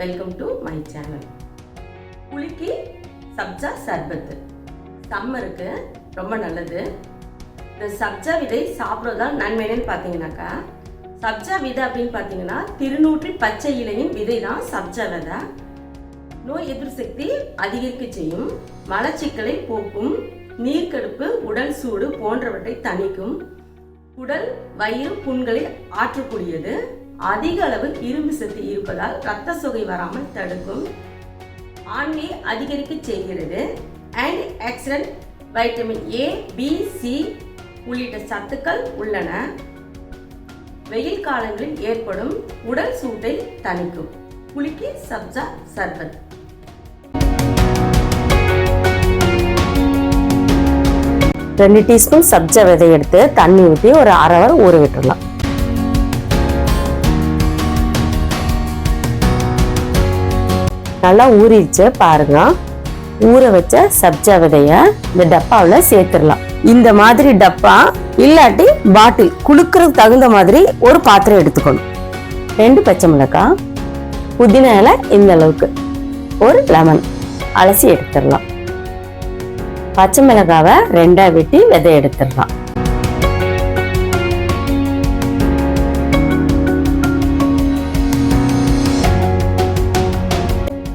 Welcome to my channel புளிக்கு சப்ஜா சர்பத்து. சம்மருக்கு ரொம்ப நல்லது. இந்த சப்ஜா விதை சாப்பிட்றதா நன்மைன்னு பார்த்தீங்கன்னாக்கா சப்ஜா விதை அப்படின்னு பார்த்தீங்கன்னா திருநூற்றி பச்சை இலையின் விதை தான் சப்ஜா விதை. நோய் எதிர்ப்பு சக்தி அதிகரிக்க செய்யும் மலச்சிக்கலை போக்கும் நீர்க்கடுப்பு உடல் சூடு போன்றவற்றை தணிக்கும் உடல் வயிறு புண்களை ஆற்றக்கூடியது. அதிக அளவு இரும்பு சத்து இருப்பதால் ரத்த சுகை வராமல் தடுக்கும். ஆண்மையை அதிகரிக்க செய்கிறது. Antioxidant vitamin A B C உள்ளிட்ட சத்துக்கள் உள்ளன. வெயில் காலங்களில் ஏற்படும் உடல் சூட்டை தணிக்கும். புளிக்கு சப்ஜா சர்பத். ரெண்டு டீஸ்பூன் சப்ஜா விதை எடுத்து தண்ணி ஊற்றி ஒரு அரை ஹவர் ஊற விட்டுடலாம். நல்லா ஊறிடுச்சு பாருங்க. ஊற வச்ச சப்ஜா விதைய இந்த டப்பாவில் சேர்த்துடலாம். இந்த மாதிரி டப்பா இல்லாட்டி பாட்டில் குளுக்கிறதுக்கு தகுந்த மாதிரி ஒரு பாத்திரம் எடுத்துக்கணும். ரெண்டு பச்சை மிளகாய் புதினா இலை இந்த அளவுக்கு. ஒரு லெமன். அலசி எடுத்துடலாம். பச்சை மிளகாவை ரெண்டாக வெட்டி விதை எடுத்துடலாம்.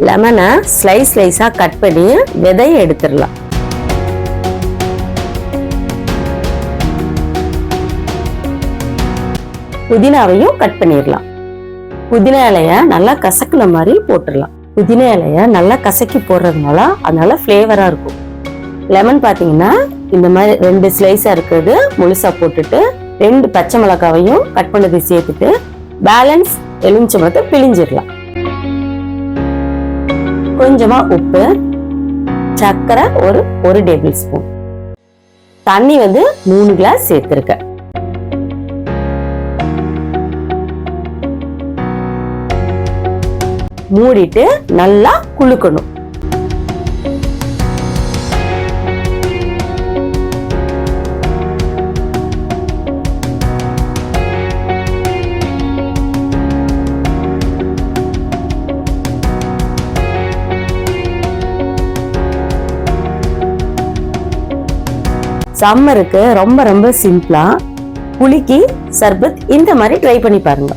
லெமனை ஸ்லைஸ் ஸ்லைஸாக கட் பண்ணி விதையை எடுத்துடலாம். புதினாவையும் கட் பண்ணிடலாம். புதினா இலைய நல்லா கசக்குன மாதிரி போட்டுடலாம். புதினா இலைய நல்லா கசக்கி போடுறதுனால அதனால ஃப்ளேவராக இருக்கும். லெமன் பார்த்தீங்கன்னா இந்த மாதிரி ரெண்டு ஸ்லைஸாக இருக்கிறது முழுசாக போட்டுட்டு ரெண்டு பச்சை மிளகாவையும் கட் பண்ணதை சேர்த்துட்டு பேலன்ஸ் எலுமிச்சம்பழத்தை பிழிஞ்சிடலாம். கொஞ்சமா உப்பு சர்க்கரை ஒரு ஒரு டேபிள் ஸ்பூன். தண்ணி வந்து மூணு கிளாஸ் சேர்த்துருக்க மூடிட்டு நல்லா குளுக்கணும் சம்மருக்கு ரொம்ப ரொம்ப சிம்பிளா புளிக்கி சர்பத் இந்த மாதிரி ட்ரை பண்ணி பாருங்க.